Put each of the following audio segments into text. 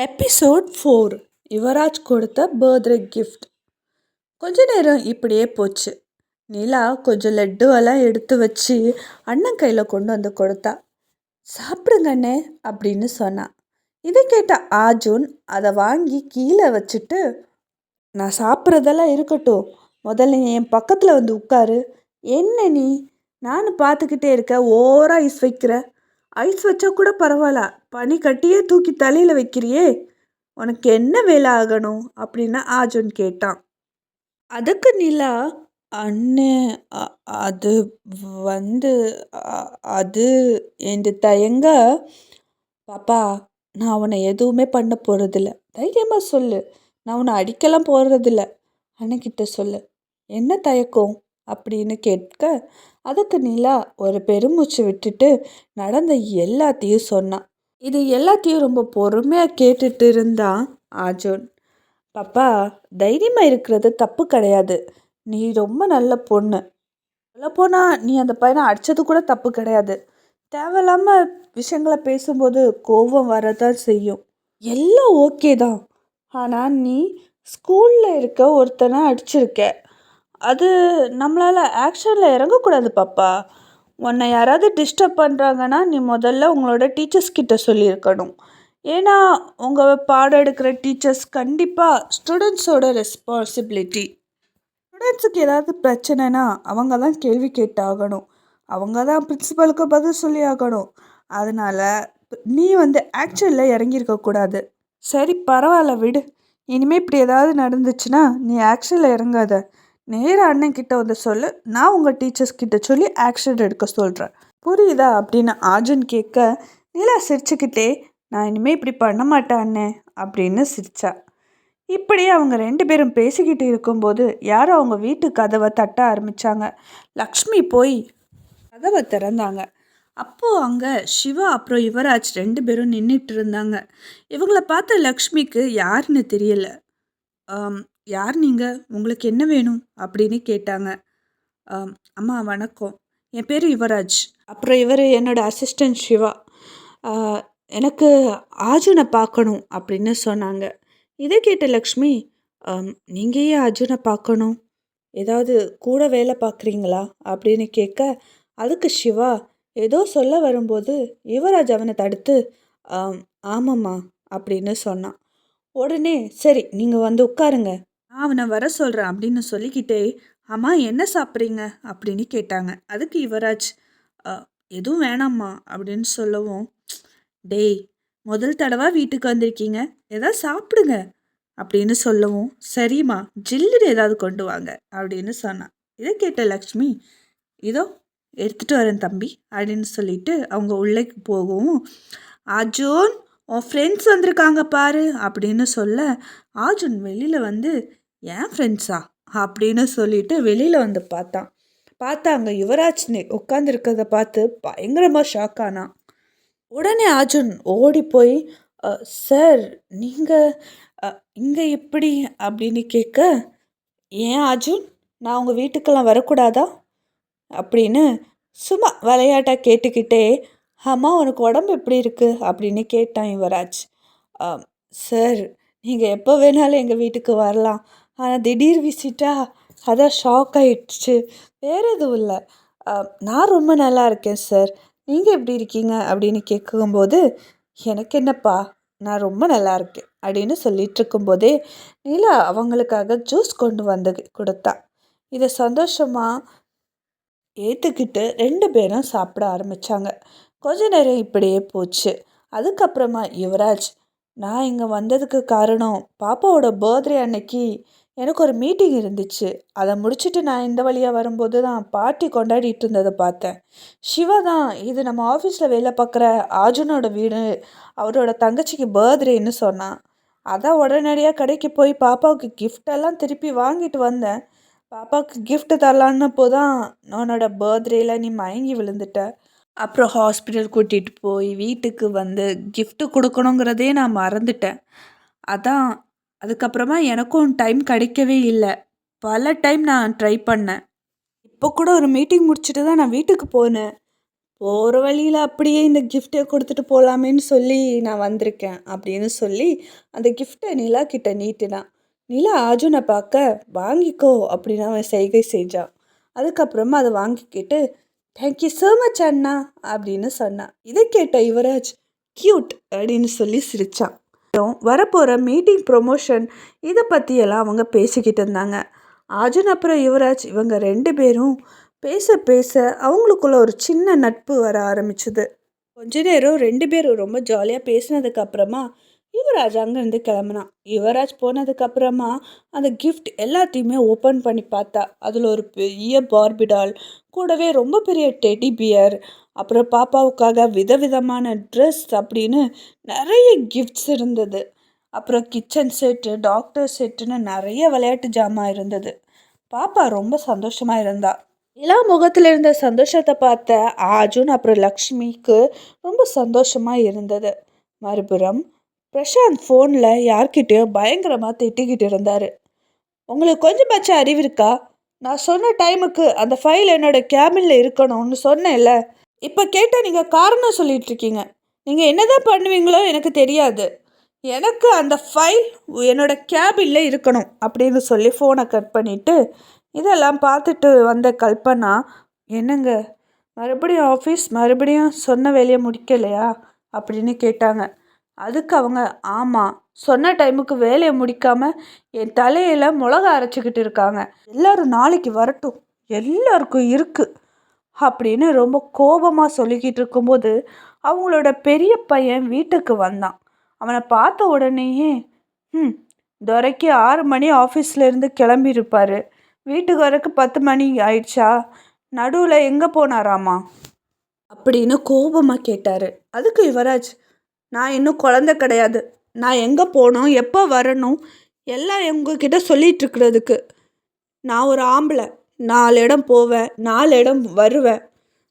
Episode four Yuvraj கொடுத்த birthday gift கொஞ்ச நேரம் இப்படியே போச்சு. நிலா கொஞ்சம் லட்டுவெல்லாம் எடுத்து வச்சு அண்ணன் கையில் கொண்டு வந்து கொடுத்தா. சாப்பிடுங்க அண்ணே அப்படின்னு சொன்னான் இதை கேட்ட ஆஜூன் அதை வாங்கி கீழே வச்சுட்டு நான் சாப்பிட்றதெல்லாம் இருக்கட்டும். முதல்ல என் பக்கத்தில் வந்து உட்காரு. என்ன நீ? நான் பார்த்துக்கிட்டே இருக்க ஓவராக ஐஸ் வைக்கிறேன் ஐஸ் வச்சா கூட பரவாயில்ல. பனி கட்டியே தூக்கி தலையில் வைக்கிறியே. உனக்கு என்ன வேலை ஆகணும்? அப்படின்னு ஆஜுன் கேட்டான். அதுக்கு நிலா அண்ணே அது வந்து அது என்று தயங்க பாப்பா நான் அவனை எதுவுமே பண்ண போகிறதில்ல தைரியமாக சொல்லு. நான் உன்னை அடிக்கலாம் போகிறதில்ல அண்ணக்கிட்ட சொல்லு. என்ன தயக்கம்? அப்படின்னு கேட்க அதுக்கு நிலா ஒரு பெருமூச்சு விட்டுட்டு நடந்த எல்லாத்தையும் சொன்னான் இது எல்லாத்தையும் ரொம்ப பொறுமையாக கேட்டுட்டு இருந்தான் ஆஜோன் பாப்பா தைரியமாக இருக்கிறது தப்பு கிடையாது. நீ ரொம்ப நல்ல பொண்ணு. போனா நீ அந்த பையனை அடித்தது கூட தப்பு கிடையாது. தேவையில்லாமல் விஷயங்களை பேசும்போது கோபம் வரதான் செய்யும். எல்லாம் ஓகே தான். ஆனால் நீ ஸ்கூலில் இருக்க ஒருத்தனை அடிச்சிருக்க. அது நம்மளால் ஆக்ஷனில் இறங்கக்கூடாது பாப்பா. உன்னை யாராவது டிஸ்டர்ப் பண்ணுறாங்கன்னா நீ முதல்ல உங்களோட டீச்சர்ஸ் கிட்ட சொல்லியிருக்கணும். ஏன்னா உங்கள் பாடம் எடுக்கிற டீச்சர்ஸ் கண்டிப்பாக ஸ்டூடெண்ட்ஸோட ரெஸ்பான்சிபிலிட்டி ஸ்டூடெண்ட்ஸுக்கு ஏதாவது பிரச்சனைனா அவங்க தான் கேள்வி கேட்டாகணும். அவங்க தான் பிரின்சிபலுக்கு பதில் சொல்லி ஆகணும். அதனால் நீ வந்து ஆக்சுவலில் இறங்கியிருக்கக்கூடாது சரி பரவாயில்ல விடு. இனிமேல் இப்படி ஏதாவது நடந்துச்சுன்னா நீ ஆக்ஷனில் இறங்காத. நேராக அண்ணன் கிட்ட வந்து சொல்லு நான் உங்கள் டீச்சர்ஸ் கிட்ட சொல்லி ஆக்ஷன் எடுக்க சொல்கிறேன் புரியுதா அப்படின்னு ஆஜன் கேட்க நிலா சிரிச்சுக்கிட்டே நான் இனிமேல் இப்படி பண்ண மாட்டேன் அண்ணே அப்படின்னு சிரிச்சா. இப்படி அவங்க ரெண்டு பேரும் பேசிக்கிட்டு இருக்கும்போது யாரோ அவங்க வீட்டு கதவை தட்ட ஆரம்பித்தாங்க லக்ஷ்மி போய் கதவை திறந்தாங்க. அப்போது அங்கே சிவா அப்புறம் யுவராஜ் ரெண்டு பேரும் நின்றுட்டு இருந்தாங்க. இவங்கள பார்த்த லக்ஷ்மிக்கு யாருன்னு தெரியல. யார் நீங்கள் உங்களுக்கு என்ன வேணும்? அப்படின்னு கேட்டாங்க. அம்மா வணக்கம். என் பேர் யுவராஜ். அப்புறம் இவர் என்னோடய அசிஸ்டன்ட் சிவா. எனக்கு ஆஜுனை பார்க்கணும் அப்படின்னு சொன்னாங்க. இதை கேட்ட லக்ஷ்மி நீங்கள் ஏன் அர்ஜுனை பார்க்கணும்? ஏதாவது கூட வேலை பார்க்குறீங்களா? அப்படின்னு கேட்க அதுக்கு சிவா ஏதோ சொல்ல வரும்போது யுவராஜ் அவனை தடுத்து ஆமாம்மா அப்படின்னு சொன்னான். உடனே சரி நீங்கள் வந்து உட்காருங்க. அவனை வர சொல்கிறேன் அப்படின்னு சொல்லிக்கிட்டே அம்மா என்ன சாப்பிட்றீங்க? அப்படின்னு கேட்டாங்க. அதுக்கு யுவராஜ் எதுவும் வேணாம்மா அப்படின்னு சொல்லவும் டேய் முதல் தடவை வீட்டுக்கு வந்திருக்கீங்க. ஏதாவது சாப்பிடுங்க அப்படின்னு சொல்லவும் சரிம்மா ஜில்லுன்னு ஏதாவது கொண்டு வாங்க அப்படின்னு சொன்னான். இதை கேட்ட லக்ஷ்மி இதோ எடுத்துகிட்டு வரேன் தம்பி அப்படின்னு சொல்லிட்டு அவங்க உள்ளே போகவும் அர்ஜுன் உன் ஃப்ரெண்ட்ஸ் வந்திருக்காங்க பாரு அப்படின்னு சொல்ல ஆர்ஜுன் வெளியில் வந்து ஏன் ஃப்ரெண்ட்ஸா அப்படின்னு சொல்லிட்டு வெளியில் வந்து பார்த்தான். பார்த்தா அங்கே யுவராஜ் உட்காந்துருக்கிறத பார்த்து பயங்கரமாக ஷாக் ஆனான் உடனே அர்ஜுன் ஓடி போய் சார் நீங்கள் இங்கே எப்படி? அப்படின்னு கேட்க ஏன் அர்ஜுன் நான் உங்கள் வீட்டுக்கெல்லாம் வரக்கூடாதா? அப்படின்னு சும்மா விளையாட்டாக கேட்டுக்கிட்டே அம்மா உனக்கு உடம்பு எப்படி இருக்குது அப்படின்னு கேட்டான் யுவராஜ். சார் நீங்கள் எப்போ வேணாலும் எங்கள் வீட்டுக்கு வரலாம். ஆனால் திடீர் விசிட்டா அதான் ஷாக் ஆகிடுச்சு வேற எதுவும் இல்லை. நான் ரொம்ப நல்லா இருக்கேன் சார் நீங்கள் எப்படி இருக்கீங்க? அப்படின்னு கேட்கும்போது எனக்கு என்னப்பா நான் ரொம்ப நல்லா இருக்கேன் அப்படின்னு சொல்லிட்டு இருக்கும்போதே நிலா அவங்களுக்காக ஜூஸ் கொண்டு வந்து கொடுத்தா. இதை சந்தோஷமாக ஏற்றுக்கிட்டு ரெண்டு பேரும் சாப்பிட ஆரம்பித்தாங்க கொஞ்ச நேரம் இப்படியே போச்சு. அதுக்கப்புறமா யுவராஜ் நான் இங்கே வந்ததுக்கு காரணம் பாப்பாவோட பர்த்டே அன்னைக்கு எனக்கு ஒரு மீட்டிங் இருந்துச்சு. அதை முடிச்சுட்டு நான் இந்த வழியாக வரும்போது தான் பார்ட்டி கொண்டாடிட்டு இருந்ததை பார்த்தேன். சிவா தான் இது நம்ம ஆஃபீஸில் வேலை பார்க்குற ஆர்ஜுனோட வீடு அவரோட தங்கச்சிக்கு பர்த்டேன்னு சொன்னான். அதான் உடனடியாக கடைக்கு போய் பாப்பாவுக்கு கிஃப்டெல்லாம் திருப்பி வாங்கிட்டு வந்தேன். பாப்பாவுக்கு கிஃப்ட் தரலான்னப்போ தான் உன்னோட பர்த்டேல நீ மயங்கி விழுந்துட்ட. அப்புறம் ஹாஸ்பிட்டல் கூட்டிகிட்டு போய் வீட்டுக்கு வந்து கிஃப்ட்டு கொடுக்கணுங்கிறதே நான் மறந்துட்டேன். அதான் அதுக்கப்புறமா எனக்கும் டைம் கிடைக்கவே இல்லை. பல டைம் நான் ட்ரை பண்ணேன். இப்போ கூட ஒரு மீட்டிங் முடிச்சுட்டு தான் நான் வீட்டுக்கு போனேன். போகிற வழியில் அப்படியே இந்த கிஃப்ட்டை கொடுத்துட்டு போகலாமேன்னு சொல்லி நான் வந்திருக்கேன் அப்படின்னு சொல்லி அந்த கிஃப்ட்டை நிலா கிட்ட நீட்டினான். நிலா அர்ஜுனை பார்க்க வாங்கிக்கோ அப்படின்னு அவன் செய்கை செஞ்சான். அதுக்கப்புறமா அதை வாங்கிக்கிட்டு தேங்க்யூ ஸோ மச் அண்ணா அப்படின்னு சொன்னான். இதை கேட்ட யுவராஜ் க்யூட் அப்படின்னு சொல்லி சிரித்தான் வரப்போகிற மீட்டிங் ப்ரொமோஷன் இதை பற்றியெல்லாம் அவங்க பேசிக்கிட்டு இருந்தாங்க. அர்ஜுன் அப்புறம் யுவராஜ் இவங்க ரெண்டு பேரும் பேச பேச அவங்களுக்குள்ள ஒரு சின்ன நட்பு வர ஆரம்பிச்சுது. கொஞ்ச நேரம் ரெண்டு பேரும் ரொம்ப ஜாலியாக பேசினதுக்கு அப்புறமா யுவராஜ் அங்கேருந்து கிளம்புனான். யுவராஜ் போனதுக்கப்புறமா அந்த கிஃப்ட் எல்லாத்தையுமே ஓப்பன் பண்ணி பார்த்தா அதில் ஒரு பெரிய பார்பிடால் கூடவே ரொம்ப பெரிய டெடி பியர் அப்புறம் பாப்பாவுக்காக விதவிதமான ட்ரெஸ் அப்படின்னு நிறைய கிஃப்ட்ஸ் இருந்தது. அப்புறம் கிச்சன் செட்டு டாக்டர் செட்டுன்னு நிறைய விளையாட்டு ஜாமான் இருந்தது. பாப்பா ரொம்ப சந்தோஷமாக இருந்தா. நிலா முகத்தில் இருந்த சந்தோஷத்தை பார்த்த ஆஜுன் அப்புறம் லக்ஷ்மிக்கு ரொம்ப சந்தோஷமாக இருந்தது. மறுபுறம் பிரசாந்த் ஃபோனில் யார்கிட்டயோ பயங்கரமாக திட்டிக்கிட்டு இருந்தார். உங்களுக்கு கொஞ்சமாச்சும் அறிவு இருக்கா? நான் சொன்ன டைமுக்கு அந்த ஃபைல் என்னோட கேபினில் இருக்கணும்னு சொன்னேன்ல. இப்போ கேட்டால் நீங்கள் காரணம் சொல்லிகிட்ருக்கீங்க நீங்கள் என்ன தான் பண்ணுவீங்களோ எனக்கு தெரியாது. எனக்கு அந்த ஃபைல் என்னோட கேபினில் இருக்கணும் அப்படின்னு சொல்லி ஃபோனை கட் பண்ணிவிட்டு இதெல்லாம் பார்த்துட்டு வந்த கல்பனா என்னங்க மறுபடியும் ஆஃபீஸ் மறுபடியும் சொன்ன வேலையை முடிக்கலையா? அப்படின்னு கேட்டாங்க. அதுக்கு அவங்க ஆமாம் சொன்ன டைமுக்கு வேலையை முடிக்காமல் என் தலையில் மிளகா அரைச்சிக்கிட்டு இருக்காங்க. எல்லோரும் நாளைக்கு வரட்டும். எல்லாருக்கும் இருக்குது அப்படின்னு ரொம்ப கோபமாக சொல்லிக்கிட்டு இருக்கும்போது அவங்களோட பெரிய பையன் வீட்டுக்கு வந்தான். அவனை பார்த்த உடனேயே ம் துரைக்கு ஆறு மணி ஆஃபீஸ்லேருந்து கிளம்பியிருப்பார். வீட்டுக்கு வரக்கு பத்து மணி ஆயிடுச்சா? நடுவில் எங்கே போனாராமா? அப்படின்னு கோபமாக கேட்டார். அதுக்கு யுவராஜ் நான் இன்னும் குழந்த கிடையாது. நான் எங்கே போகணும்? எப்போ வரணும்? எல்லாம் உங்ககிட்ட சொல்லிட்டு இருக்கிறதுக்கு நான் ஒரு ஆம்பளை. நாலு இடம் போவேன். நாலு இடம் வருவேன்.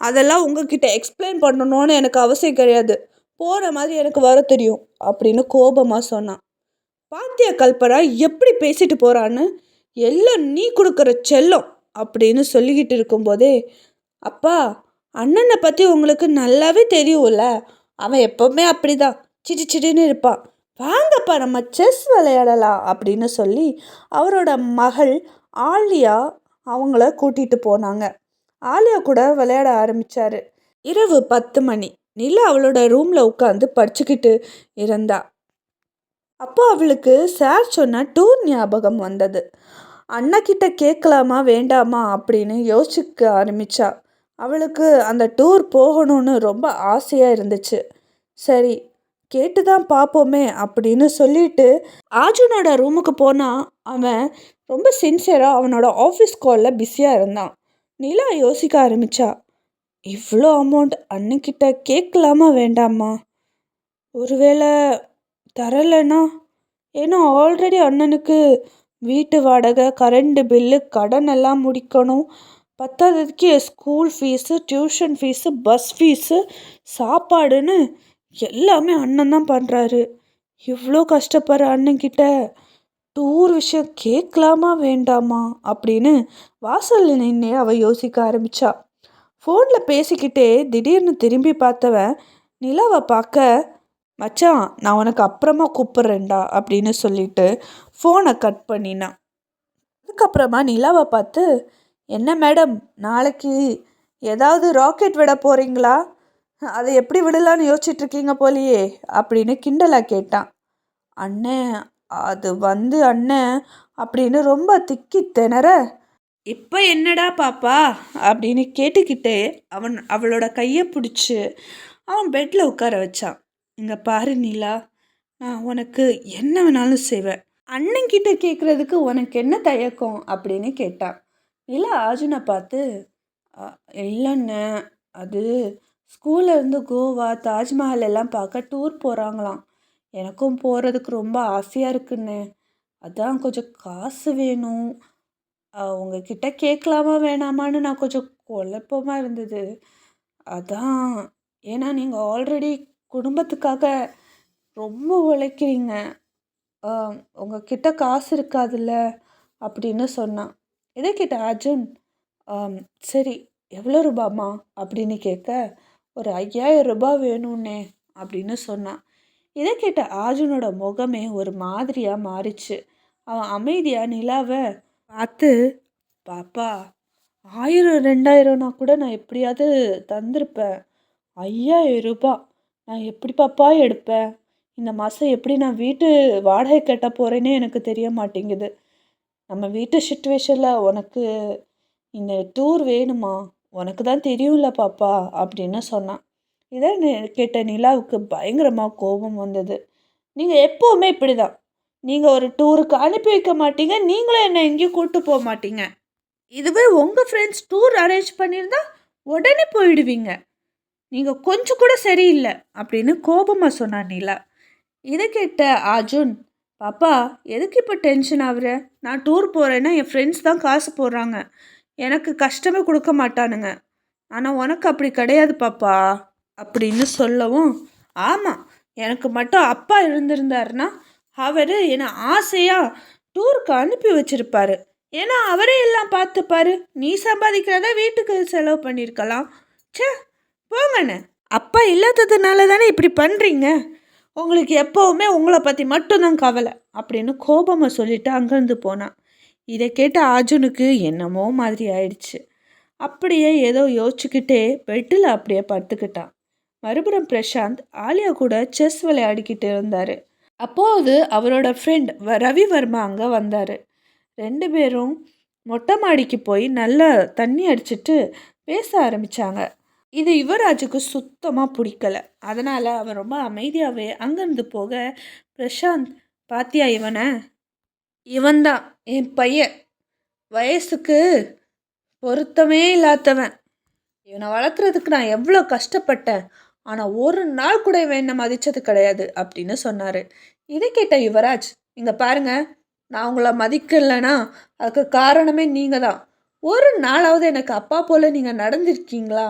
அதெல்லாம் உங்ககிட்ட எக்ஸ்பிளைன் பண்ணணும்னு எனக்கு அவசியம் கிடையாது. போகிற மாதிரி எனக்கு வர தெரியும் அப்படின்னு கோபமாக சொன்னான். பாத்திய கல்பனா எப்படி பேசிட்டு போகிறான்னு எல்லாம் நீ கொடுக்குற செல்லம் அப்படின்னு சொல்லிக்கிட்டு இருக்கும்போதே அப்பா அண்ணனை பற்றி உங்களுக்கு நல்லாவே தெரியும்ல. அவன் எப்போவுமே அப்படிதான். சிடி சிடின்னு இருப்பான். வாங்கப்பா நம்ம செஸ் விளையாடலாம் அப்படின்னு சொல்லி அவரோட மகள் ஆலியா அவங்கள கூட்டிகிட்டு போனாங்க. ஆலியா கூட விளையாட ஆரம்பித்தார் இரவு பத்து மணி. நிலா அவளோட ரூமில் உட்காந்து படிச்சுக்கிட்டு இருந்தா. அப்போ அவளுக்கு சார் சொன்ன டூர் ஞாபகம் வந்தது. அண்ணக்கிட்ட கேட்கலாமா வேண்டாமா? அப்படின்னு யோசிக்க ஆரம்பித்தா அவளுக்கு அந்த டூர் போகணும்னு ரொம்ப ஆசையாக இருந்துச்சு. சரி கேட்டு தான் பார்ப்போமே அப்படின்னு சொல்லிட்டு ஆர்ஜுனோட ரூமுக்கு போனால் அவன் ரொம்ப சின்சியராக அவனோட ஆஃபீஸ் காலில் பிஸியாக இருந்தான். நிலா யோசிக்க ஆரம்பித்தா இவ்வளோ அமௌண்ட் அண்ணக்கிட்ட கேட்கலாமா வேண்டாமா? ஒருவேளை தரலைன்னா? ஏன்னா ஆல்ரெடி அண்ணனுக்கு வீட்டு வாடகை கரண்ட்டு பில்லு கடன் எல்லாம் முடிக்கணும். பத்தாததுக்கு school fees tuition fees bus fees சாப்பாடுன்னு எல்லாமே அண்ணன் தான் பண்ணுறாரு இவ்வளோ கஷ்டப்படுற அண்ணன்கிட்ட டூர் விஷயம் கேட்கலாமா வேண்டாமா அப்படின்னு வாசலில் நின்று அவள் யோசிக்க ஆரம்பித்தா ஃபோனில் பேசிக்கிட்டே திடீர்னு திரும்பி பார்த்தவன் நிலாவை பார்க்க மச்சான் நான் உனக்கு அப்புறமா கூப்பிட்றேன்டா அப்படின்னு சொல்லிட்டு ஃபோனை கட் பண்ணினான். அதுக்கப்புறமா நிலாவை பார்த்து என்ன மேடம் நாளைக்கு ஏதாவது ராக்கெட் விட போகிறீங்களா அதை எப்படி விடலான்னு யோசிச்சுட்ருக்கீங்க போலியே அப்படின்னு கிண்டலாக கேட்டான். அண்ணன் அது வந்து அண்ணன் அப்படின்னு ரொம்ப திக்கி திணற இப்போ என்னடா பாப்பா? அப்படின்னு கேட்டுக்கிட்டே அவன் அவளோட கையை பிடிச்சி அவன் பெட்டில் உட்கார வச்சான். இங்கே பாரு நிலா நான் உனக்கு என்ன வேணாலும் செய்வேன். அண்ணன்கிட்ட கேட்குறதுக்கு உனக்கு என்ன தயக்கம்? அப்படின்னு கேட்டான். இல்லை அர்ஜுனை பார்த்து இல்லைண்ணே. அது ஸ்கூல்லேருந்து கோவா தாஜ்மஹால் எல்லாம் பார்க்க டூர் போகிறாங்களாம் எனக்கும் போகிறதுக்கு ரொம்ப ஆசையாக இருக்குண்ணே. அதான் கொஞ்சம் காசு வேணும். உங்ககிட்ட கேட்கலாமா வேணாமான்னு நான் கொஞ்சம் குழப்பமாக இருந்தது. அதான் ஏன்னா நீங்கள் ஆல்ரெடி குடும்பத்துக்காக ரொம்ப உழைக்கிறீங்க. உங்கக்கிட்ட காசு இருக்காதுல்ல அப்படின்னு சொன்னான். இதை கேட்ட அர்ஜுன்? சரி எவ்வளோ ரூபாம்மா? அப்படின்னு கேட்க ஒரு ஐயாயிரம் ரூபாய் வேணும்னே அப்படின்னு சொன்னான். இதை கேட்ட அர்ஜுனோட முகமே ஒரு மாதிரியாக மாறிச்சு. அவன் அமைதியாக நிலாவை பார்த்து பாப்பா ஆயிரம் ரெண்டாயிரம்னா கூட நான் எப்படியாவது தந்திருப்பேன். ஐயாயிரம் ரூபாய் நான் எப்படி பாப்பா எடுப்பேன்? இந்த மாதம் எப்படி நான் வீட்டு வாடகை கட்ட போகிறேன்னே எனக்கு தெரிய மாட்டேங்குது. நம்ம வீட்டு சுச்சுவேஷனில் உனக்கு இந்த டூர் வேணுமா? உனக்கு தான் தெரியும்ல பாப்பா அப்படின்னு சொன்னான். இதை கேட்ட நிலாவுக்கு பயங்கரமாக கோபம் வந்தது. நீங்கள் எப்போவுமே இப்படி தான் நீங்கள் ஒரு டூருக்கு அனுப்பி வைக்க மாட்டீங்க நீங்களும் என்னை எங்கேயும் கூப்பிட்டு போக மாட்டீங்க. இதுவே உங்கள் ஃப்ரெண்ட்ஸ் டூர் அரேஞ்ச் பண்ணியிருந்தா உடனே போயிடுவீங்க. நீங்கள் கொஞ்சம் கூட சரியில்லை அப்படின்னு கோபமாக சொன்னான் நிலா. இதை கேட்ட அர்ஜுன் பாப்பா எதுக்கு இப்போ டென்ஷன் ஆகுற? நான் டூர் போகிறேன்னா என் ஃப்ரெண்ட்ஸ் தான் காசு போடுறாங்க. எனக்கு கஷ்டமே கொடுக்க மாட்டானுங்க. ஆனால் உனக்கு அப்படி கிடையாது பாப்பா அப்படின்னு சொல்லவும் ஆமாம் எனக்கு மட்டும் அப்பா இருந்திருந்தாருன்னா அவர் என்னை ஆசையாக டூருக்கு அனுப்பி வச்சிருப்பாரு. ஏன்னா அவரே எல்லாம் பார்த்துப்பாரு. நீ சம்பாதிக்கிறத வீட்டுக்கு செலவு பண்ணியிருக்கலாம். சே போங்கண்ணே. அப்பா இல்லாததுனால தானே இப்படி பண்ணுறீங்க உங்களுக்கு எப்போவுமே உங்களை பற்றி மட்டும்தான் கவலை அப்படின்னு கோபமாக சொல்லிட்டு அங்கேருந்து போனான் இதை கேட்ட அர்ஜுனுக்கு என்னமோ மாதிரி ஆயிடுச்சு. அப்படியே ஏதோ யோசிச்சுக்கிட்டே பெட்டில் அப்படியே படுத்துக்கிட்டான். மறுபுறம் பிரசாந்த் ஆலியா கூட செஸ் விளையாடிக்கிட்டு இருந்தார். அப்போது அவரோட ஃப்ரெண்ட் ரவி வர்மா அங்கே வந்தார். ரெண்டு பேரும் மொட்டை மாடிக்கு போய் நல்லா தண்ணி அடிச்சிட்டு பேச ஆரம்பித்தாங்க இது யுவராஜுக்கு சுத்தமாக பிடிக்கல. அதனால் அவன் ரொம்ப அமைதியாகவே அங்கேருந்து போக பிரசாந்த் பாத்தியா இவனை? இவன்தான் என் பையன். வயசுக்கு பொருத்தமே இல்லாதவன். இவனை வளர்க்குறதுக்கு நான் எவ்வளோ கஷ்டப்பட்டேன். ஆனால் ஒரு நாள் கூட இவன் என்னை மதித்தது கிடையாது அப்படின்னு சொன்னார். இதை கேட்ட யுவராஜ் இங்கே பாருங்க நான் உங்களை மதிக்கலைன்னா அதுக்கு காரணமே நீங்கள் தான் ஒரு நாளாவது எனக்கு அப்பா போல் நீங்கள் நடந்திருக்கீங்களா?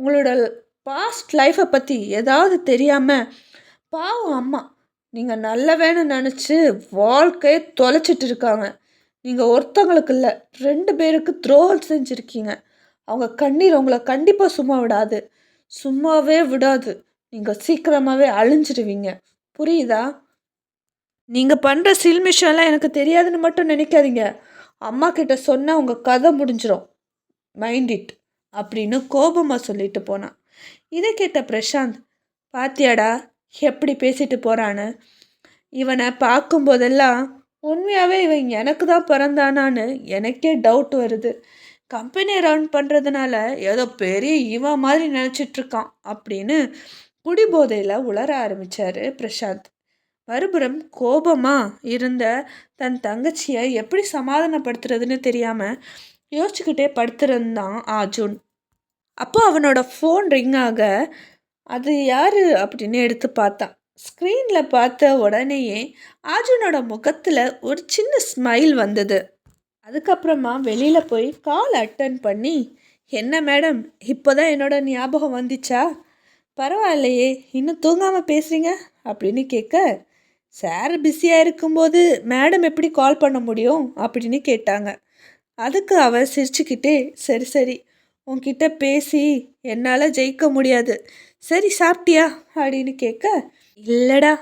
உங்களோட பாஸ்ட் லைஃப்பை பற்றி ஏதாவது தெரியாமல் பாவம் அம்மா. நீங்கள் நல்லவேன்னு நினச்சி வாழ்க்கையை தொலைச்சிட்டு இருக்காங்க. நீங்கள் ஒருத்தவங்களுக்கு இல்லை ரெண்டு பேருக்கு துரோகம் செஞ்சுருக்கீங்க. அவங்க கண்ணீர் உங்களை கண்டிப்பாக சும்மா விடாது. சும்மாவே விடாது. நீங்கள் சீக்கிரமாகவே அழிஞ்சிடுவீங்க புரியுதா? நீங்கள் பண்ணுற சில்மிஷம்லாம் எனக்கு தெரியாதுன்னு மட்டும் நினைக்காதீங்க. அம்மா கிட்ட சொன்னால் உங்கள் கதை முடிஞ்சிடும் மைண்ட் இட் அப்படின்னு கோபமாக சொல்லிட்டு போனான். இதை கேட்ட பிரசாந்த் பாத்தியாடா எப்படி பேசிட்டு போகிறான்னு இவனை பார்க்கும்போதெல்லாம் உண்மையாகவே இவன் எனக்கு தான் பிறந்தானான்னு எனக்கே டவுட் வருது. கம்பெனியை ரன் பண்ணுறதுனால ஏதோ பெரிய இவன் மாதிரி நினச்சிட்ருக்கான் அப்படின்னு குடிபோதையில் உளர ஆரம்பித்தார் பிரசாந்த். மறுபுறம் கோபமாக இருந்த தன் தங்கச்சியை எப்படி சமாதானப்படுத்துறதுன்னு தெரியாமல் யோசிச்சுக்கிட்டே படுத்துருந்தான் அர்ஜுன். அப்போ அவனோட ஃபோன் ரிங் ஆக அது யார் அப்படின்னு எடுத்து பார்த்தான். ஸ்க்ரீனில் பார்த்த உடனேயே அர்ஜுனோட முகத்தில் ஒரு சின்ன ஸ்மைல் வந்தது. அதுக்கப்புறமா வெளியில் போய் கால் அட்டன் பண்ணி என்ன மேடம் இப்போ தான் என்னோட ஞாபகம் வந்துச்சா? பரவாயில்லையே இன்னும் தூங்காமல் பேசுகிறீங்க அப்படின்னு கேட்க சார் பிஸியாக இருக்கும்போது மேடம் எப்படி கால் பண்ண முடியும்? அப்படின்னு கேட்டாங்க. அதுக்கு அவர் சிரிச்சுக்கிட்டே சரி சரி உன்கிட்ட பேசி என்னால் ஜெயிக்க முடியாது. சரி சாப்பிட்டியா? அப்படின்னு கேட்க இல்லைடா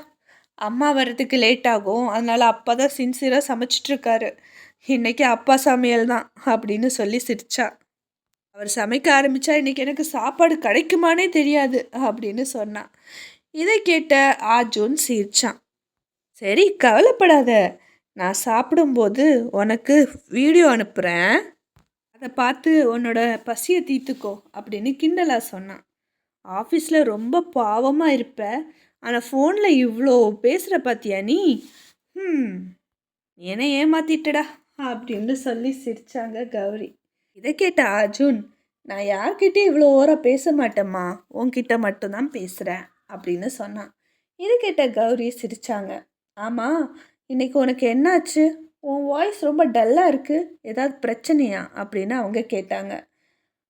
அம்மா வர்றதுக்கு லேட் ஆகும். அதனால் அப்பா தான் சின்சியராக சமைச்சிட்ருக்காரு இன்றைக்கி அப்பா சமையல் தான் அப்படின்னு சொல்லி சிரிச்சா. அவர் சமைக்க ஆரம்பித்தா இன்றைக்கி எனக்கு சாப்பாடு கிடைக்குமானே தெரியாது அப்படின்னு சொன்னான் இதை கேட்ட ஜூன் சிரிச்சான். சரி கவலைப்படாத. நான் சாப்பிடும்போது உனக்கு வீடியோ அனுப்புகிறேன் அதை பார்த்து உன்னோட பசியை தீர்த்துக்கோ அப்படின்னு கிண்டலாக சொன்னான். ஆஃபீஸில் ரொம்ப பாவமாக இருப்ப. ஆனால் ஃபோனில் இவ்வளோ பேசுகிற பார்த்தியா நீ? ம் என்னை ஏமாத்திட்டடா அப்படின்னு சொல்லி சிரிச்சாங்க கௌரி. இதை கேட்ட அர்ஜுன் நான் யார்கிட்டயும் இவ்வளோ ஓரம் பேச மாட்டேம்மா. உன்கிட்ட மட்டும்தான் பேசுகிறேன் அப்படின்னு சொன்னான். இது கேட்ட கௌரி சிரித்தாங்க ஆமாம் இன்னைக்கு உனக்கு என்னாச்சு? உன் வாய்ஸ் ரொம்ப டல்லாக இருக்குது ஏதாவது பிரச்சனையா? அப்படின்னு அவங்க கேட்டாங்க.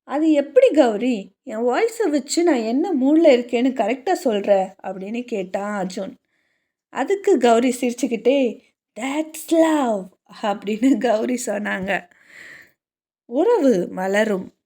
அது எப்படி கௌரி? என் வாய்ஸை வச்சு நான் என்ன மூடில் இருக்கேன்னு கரெக்டாக சொல்கிற அப்படின்னு கேட்டான் அர்ஜுன். அதுக்கு கௌரி சிரிச்சுக்கிட்டே தேட்ஸ் லவ் அப்படின்னு கௌரி சொன்னாங்க. உறவு மலரும்.